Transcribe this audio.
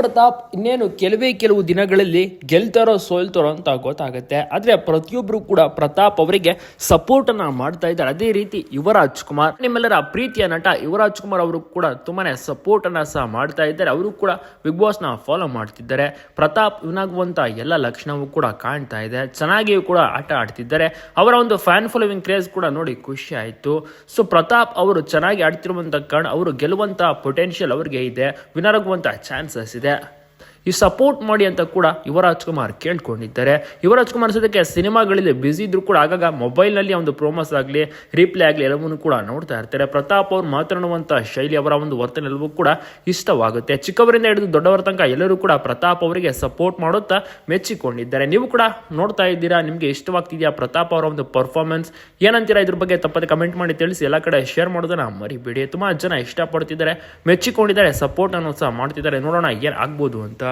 ಪ್ರತಾಪ್ ಇನ್ನೇನು ಕೆಲವೇ ಕೆಲವು ದಿನಗಳಲ್ಲಿ ಗೆಲ್ತಾರೋ ಸೋಲ್ತಾರೋ ಅಂತ ಗೊತ್ತಾಗುತ್ತೆ. ಆದರೆ ಪ್ರತಿಯೊಬ್ಬರು ಕೂಡ ಪ್ರತಾಪ್ ಅವರಿಗೆ ಸಪೋರ್ಟ್ ಅನ್ನ ಮಾಡ್ತಾ ಇದ್ದಾರೆ. ಅದೇ ರೀತಿ ಯುವರಾಜ್ ಕುಮಾರ್, ನಿಮ್ಮೆಲ್ಲರ ಪ್ರೀತಿಯ ನಟ ಯುವರಾಜ್ ಕುಮಾರ್ ಅವರು ಕೂಡ ತುಂಬಾನೇ ಸಪೋರ್ಟ್ ಅನ್ನ ಸಹ ಮಾಡ್ತಾ ಇದ್ದಾರೆ. ಅವರು ಕೂಡ ಬಿಗ್ ಬಾಸ್ ಫಾಲೋ ಮಾಡ್ತಿದ್ದಾರೆ. ಪ್ರತಾಪ್ ಇವನಾಗುವಂತ ಎಲ್ಲ ಲಕ್ಷಣವೂ ಕೂಡ ಕಾಣ್ತಾ ಇದೆ. ಚೆನ್ನಾಗಿಯೂ ಕೂಡ ಆಟ ಆಡ್ತಿದ್ದಾರೆ. ಅವರ ಒಂದು ಫ್ಯಾನ್ ಫಾಲೋವಿಂಗ್ ಕ್ರೇಜ್ ಕೂಡ ನೋಡಿ ಖುಷಿ ಆಯಿತು. ಸೊ ಪ್ರತಾಪ್ ಅವರು ಚೆನ್ನಾಗಿ ಆಡ್ತಿರುವಂಥ ಕಾರಣ, ಅವರು ಗೆಲ್ಲುವಂತ ಪೊಟೆನ್ಷಿಯಲ್ ಅವರಿಗೆ ಇದೆ. ವಿನರ್ ಚಾನ್ಸಸ್ ಇದೆ. that ಈ ಸಪೋರ್ಟ್ ಮಾಡಿ ಅಂತ ಕೂಡ ಯುವರಾಜ್ ಕುಮಾರ್ ಕೇಳ್ಕೊಂಡಿದ್ದಾರೆ. ಯುವರಾಜ್ ಕುಮಾರ್ ಸದ್ಯಕ್ಕೆ ಸಿನಿಮಾಗಳಲ್ಲಿ ಬ್ಯುಸಿ ಇದ್ರು ಕೂಡ ಆಗಾಗ ಮೊಬೈಲ್ನಲ್ಲಿ ಒಂದು ಪ್ರೋಮೋಸ್ ಆಗಲಿ ರೀಪ್ಲೇ ಆಗಲಿ ಎಲ್ಲವನ್ನೂ ಕೂಡ ನೋಡ್ತಾ ಇರ್ತಾರೆ. ಪ್ರತಾಪ್ ಅವ್ರು ಮಾತನಾಡುವಂಥ ಶೈಲಿ ಅವರ ಒಂದು ವರ್ತನೆ ಎಲ್ಲವೂ ಕೂಡ ಇಷ್ಟವಾಗುತ್ತೆ. ಚಿಕ್ಕವರಿಂದ ಹಿಡಿದು ದೊಡ್ಡವರ ತನಕ ಎಲ್ಲರೂ ಕೂಡ ಪ್ರತಾಪ್ ಅವರಿಗೆ ಸಪೋರ್ಟ್ ಮಾಡುತ್ತಾ ಮೆಚ್ಚಿಕೊಂಡಿದ್ದಾರೆ. ನೀವು ಕೂಡ ನೋಡ್ತಾ ಇದ್ದೀರಾ? ನಿಮಗೆ ಇಷ್ಟವಾಗ್ತಿದೆಯಾ ಪ್ರತಾಪ್ ಅವರ ಒಂದು ಪರ್ಫಾರ್ಮೆನ್ಸ್ ಏನಂತೀರಾ ಇದ್ರ ಬಗ್ಗೆ ತಪ್ಪದೆ ಕಮೆಂಟ್ ಮಾಡಿ ತಿಳಿಸಿ. ಎಲ್ಲ ಕಡೆ ಶೇರ್ ಮಾಡೋದನ್ನ ಮರಿಬೇಡಿ. ತುಂಬಾ ಜನ ಇಷ್ಟಪಡ್ತಿದ್ದಾರೆ, ಮೆಚ್ಚಿಕೊಂಡಿದ್ದಾರೆ ಸಪೋರ್ಟ್ ಅನ್ನು ಸಹ ಮಾಡ್ತಿದ್ದಾರೆ. ನೋಡೋಣ ಏನು ಆಗ್ಬೋದು ಅಂತ.